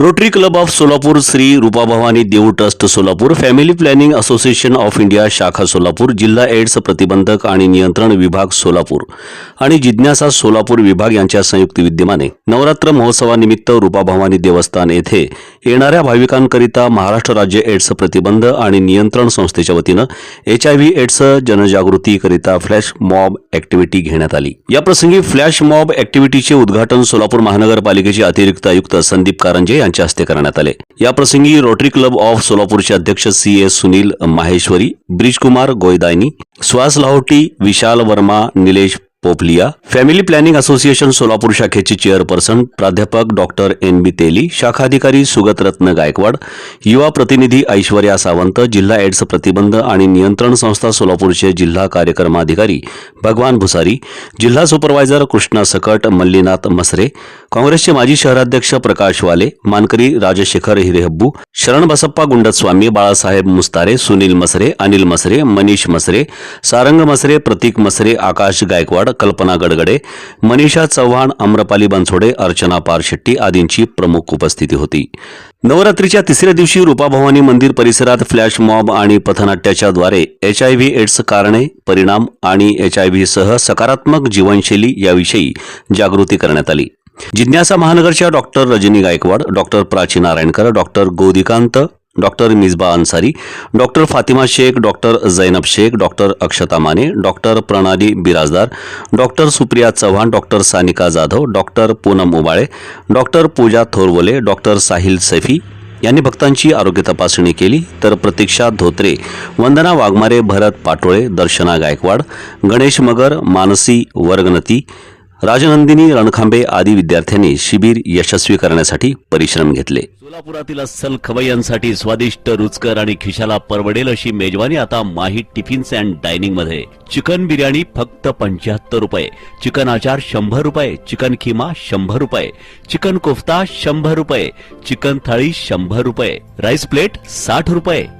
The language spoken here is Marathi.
Rotary club of Solapur Shri Rupabhavani देऊ trust Solapur family planning association of India शाखा सोलापूर जिल्हा एड्स प्रतिबंधक आणि नियंत्रण विभाग सोलापूर आणि जिज्ञासा सोलापूर विभाग यांच्या संयुक्त विद्यमाने नवरात्र महोत्सवानिमित्त रूपाभवानी देवस्थान येथे येणाऱ्या भाविकांकरिता महाराष्ट्र राज्य एड्स प्रतिबंध आणि नियंत्रण संस्थेच्या वतीनं एच आय व्ही एड्स जनजागृतीकरिता फ्लॅश मॉब ऍक्टिव्हिटी घेण्यात आली याप्रसंगी फ्लॅश मॉब ऍक्टिव्हिटीचे उद्घाटन सोलापूर महानगरपालिकेचे अतिरिक्त आयुक्त संदीप कारंजे यांच्या हस्ते करण्यात आले. या प्रसंगी रोटरी क्लब ऑफ सोलापूरचे अध्यक्ष C S Sunil Maheshwari Brijkumar Goydayani Suhas Lahoti Vishal Verma Nilesh Popaliya. Family planning association Solapur शाखेचे चेअरपर्सन प्राध्यापक डॉक्टर एन बी तेली शाखाधिकारी सुगतरत्न गायकवाड युवा प्रतिनिधी ऐश्वर्या सावंत जिल्हा एड्स प्रतिबंध आणि नियंत्रण संस्था सोलापूरचे जिल्हा कार्यक्रमाधिकारी भगवान भुसारी जिल्हा सुपरवायझर कृष्णा सकट मल्लीनाथ मसरे काँग्रेसचे माजी शहराध्यक्ष प्रकाश वाले मानकरी राजशेखर हिरेहब्बू शरण बसप्पा गुंडस्वामी बाळासाहेब मुस्तारे सुनील मसरे अनिल मसरे मनीष मसरे सारंग मसरे प्रतीक मसरे आकाश गायकवाड कल्पना गडगडे मनीषा चव्हाण आम्रपाली बनसोडे अर्चना पारशेट्टी आदींची प्रमुख उपस्थिती होती. नवरात्रीच्या तिसऱ्या दिवशी रूपाभवानी मंदिर परिसरात फ्लॅश मॉब आणि पथनाट्याच्या द्वारे एच आय व्ही एड्स कारणे परिणाम आणि एच आय व्ही सह सकारात्मक जीवनशैली याविषयी जागृती करण्यात आली. जिज्ञासा महानगरच्या doctor Rajni Gaikwad doctor Prachi Narayankar doctor Godikant doctor Misba Ansari doctor Fatima Shaikh doctor Zainab Shaikh doctor Akshata Mane doctor Pranali Birajdar doctor Supriya Chavan doctor Sanika Jadhav doctor Poonam Ubale doctor Pooja Thorwale doctor Sahil Saifi यांनी भक्तांची आरोग्य तपासणी केली. तर प्रतीक्षा धोत्रे वंदना वाघमारे भरत पाटोळे दर्शना गायकवाड गणेश मगर मानसी वर्गनती राजनंदिनी रणखांबे आदी विद्यार्थ्यांनी शिबिर यशस्वी करण्यासाठी परिश्रम घेतले. सोलापुरातील अस्सल खवय्यांसाठी स्वादिष्ट रुचकर आणि खिशाला परवडेल अशी मेजवानी आता माही टिफिन्स अँड डायनिंगमध्ये. चिकन बिर्याणी फक्त पंच्याहत्तर रुपये. चिकन आचार शंभर रुपये. चिकन खिमा शंभर रुपये. चिकन कोफ्ता शंभर रुपये. चिकन थाळी शंभर रुपये. राईस प्लेट साठ रुपये.